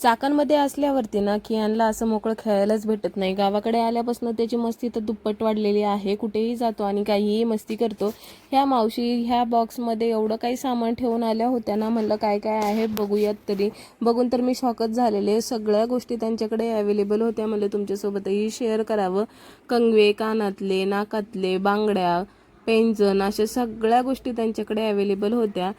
चाकांमध्ये असल्यावरती ना कियानला असं मोकळं खेळायलाच भेटत नाही. गावाकडे आल्यापासून त्याची मस्ती तर दुप्पट वाढलेली आहे. कुठेही जातो आणि काहीही मस्ती करतो. ह्या मावशी ह्या बॉक्समध्ये एवढं काही सामान ठेवून आल्या होत्या ना म्हणलं काय काय आहे बघूयात तरी. बघून तर मी शॉकच झालेले. सगळ्या गोष्टी त्यांच्याकडे अवेलेबल होत्या. म्हणलं तुमच्यासोबतही शेअर करावं. कंगवे कानातले नाकातले बांगड्या पेंजन अशा सगळ्या गोष्टी त्यांच्याकडे अवेलेबल होत्या.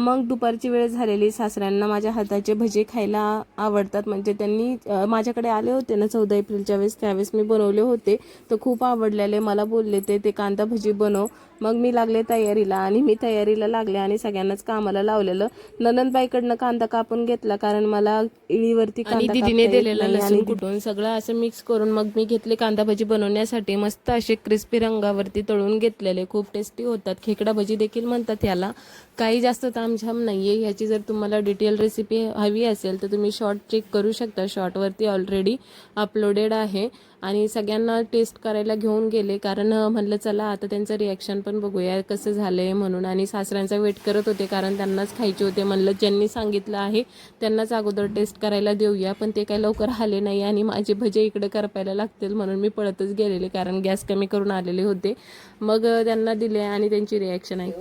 मग दुपारची वेळ झालेली सासऱ्यांना माझ्या हाताचे भजे खायला आवडतात. म्हणजे त्यांनी माझ्याकडे आले होते ना चौदा एप्रिलच्या वेळेस त्यावेळेस मी बनवले होते. तर खूप आवडलेले मला बोलले ते ते कांदा भजी बनव. मग मी लागले तयारीला आणि मी तयारीला लागले आणि सगळ्यांनाच कामाला लावलेलं. ननंदबाईकडनं कांदा कापून घेतला कारण मला इळीवरती कांदा दीदीने दिलेला लसूण कुटून सगळं असं मिक्स करून मग मी घेतले कांदा भजी बनवण्यासाठी. मस्त असे क्रिस्पी रंगावरती तळून घेतलेले. खूप टेस्टी होतात. खेकडा भजी देखील म्हणतात याला काही जास्त तामझाम नाही आहे ह्याची जर तुम्हाला डिटेल रेसिपी हवी असेल तर तुम्ही शॉर्ट चेक करू शकता. शॉर्टवरती ऑलरेडी अपलोडेड आहे. आणि सगळ्यांना टेस्ट करायला घेऊन गेले. कारण म्हणलं चला आता त्यांचं रिॲक्शन पण बघूया कसं झालं आहे म्हणून. आणि सासऱ्यांचा वेट करत होते कारण त्यांनाच खायचे होते. म्हणलं ज्यांनी सांगितलं आहे त्यांनाच अगोदर टेस्ट करायला देऊया. पण ते काही लवकर आले नाही आणि माझे भजे इकडे करपायला लागतील म्हणून मी पळतच गेलेले कारण गॅस कमी करून आलेले होते. मग त्यांना दिले आणि त्यांची रिॲक्शन आहे.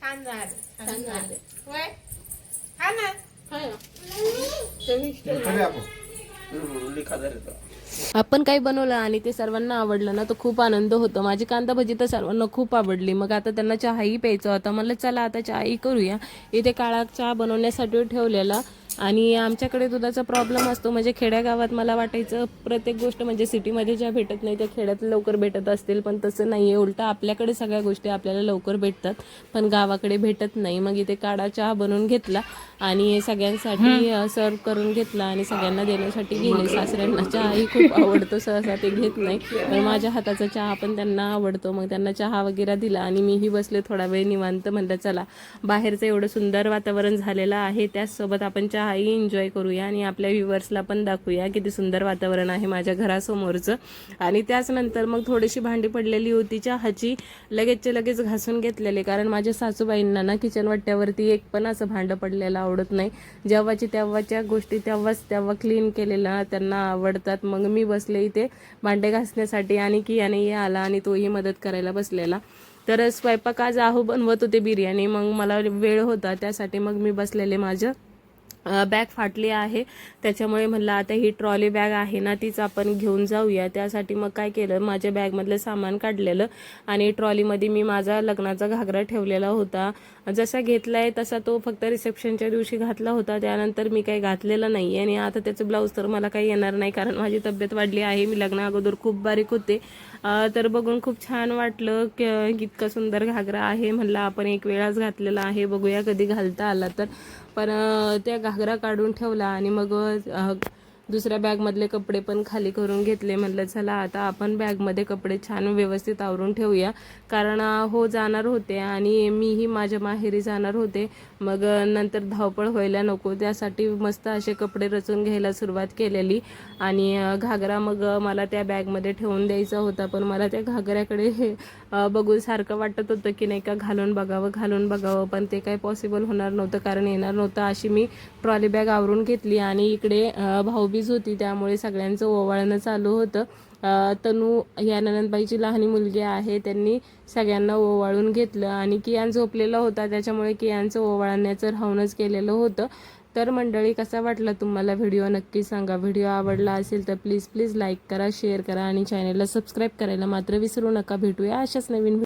छान आपण काही बनवलं आणि ते सर्वांना आवडलं ना तर खूप आनंद होतो. माझी कांदा भजी तर सर्वांना खूप आवडली. मग आता त्यांना चहाही प्यायचा होता. म्हणलं चला आता चहाही करूया. इथे काळा चहा बनवण्यासाठी ठेवलेला. आणि आमच्याकडे दुधाचा प्रॉब्लेम असतो. म्हणजे खेड्यागावात मला वाटायचं प्रत्येक गोष्ट म्हणजे सिटीमध्ये ज्या भेटत नाही त्या खेड्यात लवकर भेटत असतील. पण तसं नाही आहे उलटं आपल्याकडे सगळ्या गोष्टी आपल्याला लवकर भेटतात. पण गावाकडे भेटत नाही. मग इथे काढा चहा बनवून घेतला आणि सगळ्यांसाठी सर्व करून घेतला आणि सगळ्यांना देण्यासाठी गेले. सासऱ्यांना चहाही खूप आवडतो. सहसा ते घेत नाही. पण माझ्या हाताचा चहा पण त्यांना आवडतो. मग त्यांना चहा वगैरे दिला आणि मीही बसले थोडा वेळ निवांत. म्हणलं चला बाहेरचं एवढं सुंदर वातावरण झालेलं आहे. त्याचसोबत आपण हाही एन्जॉय करूया आणि आपल्या व्ह्युअर्सला पण दाखवूया किती सुंदर वातावरण आहे माझ्या घरासमोरचं. आणि त्याचनंतर मग थोडीशी भांडी पडलेली होती चहाची लगेचच्या लगेच घासून घेतलेले. कारण माझ्या सासूबाईंना ना किचन वाट्यावरती एक पण असं भांडं पडलेलं आवडत नाही. जेव्हाची तेव्हाच्या गोष्टी तेव्हाच तेव्हा क्लीन केलेल्या त्यांना आवडतात. मग मी बसले इथे भांडे घासण्यासाठी आणि की याने आला आणि तोही मदत करायला बसलेला. तर स्वयंपाक आज आहो बनवत होते बिर्याणी. मग मला वेळ होता त्यासाठी मग मी बसलेले माझं. बॅग फाटली आहे. त्याच्यामुळे म्हणलं आता ही ट्रॉली बॅग आहे ना तीच आपण घेऊन जाऊया. त्यासाठी मग काय केलं माझ्या बॅगमधलं सामान काढलेलं आणि ट्रॉलीमध्ये मी माझा लग्नाचा घागरा ठेवलेला होता. जसा घेतला आहे तसा तो फक्त रिसेप्शनच्या दिवशी घातला होता. त्यानंतर मी काही घातलेला नाही आणि आता त्याचं ब्लाऊज तर मला काही येणार नाही कारण माझी तब्येत वाढली आहे. मी लग्ना अगोदर खूप बारीक होते. तर बघून खूप छान वाटलं की इतका सुंदर घागरा आहे. म्हणलं आपण एक वेळाच घातलेला आहे. बघूया कधी घालता आला तर. पण त्या घागरा काढून ठेवला आणि मग दुसऱ्या बॅगमधले कपडे पण खाली करून घेतले. म्हटलं चला आता आपण बॅगमध्ये कपडे छान व्यवस्थित आवरून ठेवूया. कारण हो जाणार होते आणि मीही माझ्या माहेरी जाणार होते. मग नंतर धावपळ व्हायला नको. त्यासाठी मस्त असे कपडे रचून घ्यायला सुरुवात केलेली. आणि घागरा मग मला त्या बॅगमध्ये ठेवून द्यायचा होता. पण मला त्या घागऱ्याकडे हे, बघून सारखं वाटत होतं की नाही का घालून बघावं घालून बघावं. पण ते काही पॉसिबल होणार नव्हतं. कारण येणार नव्हतं अशी मी ट्रॉली बॅग आवरून घेतली. आणि इकडे भाऊ मुलगीच होती त्यामुळे सगळ्यांचं ओवाळणं चालू होतं. तनू या ननंदबाईची लहानी मुलगी आहे त्यांनी सगळ्यांना ओवाळून घेतलं आणि कियान झोपलेला होता त्याच्यामुळे कियांचं ओवाळण्याचं राहूनच केलेलं होतं. तर मंडळी कसा वाटला तुम्हाला व्हिडिओ? नक्की सांगा. व्हिडिओ आवडला असेल तर प्लीज प्लीज लाईक करा शेअर करा आणि चॅनलला सबस्क्राईब करायला मात्र विसरू नका. भेटूया अशाच नवीन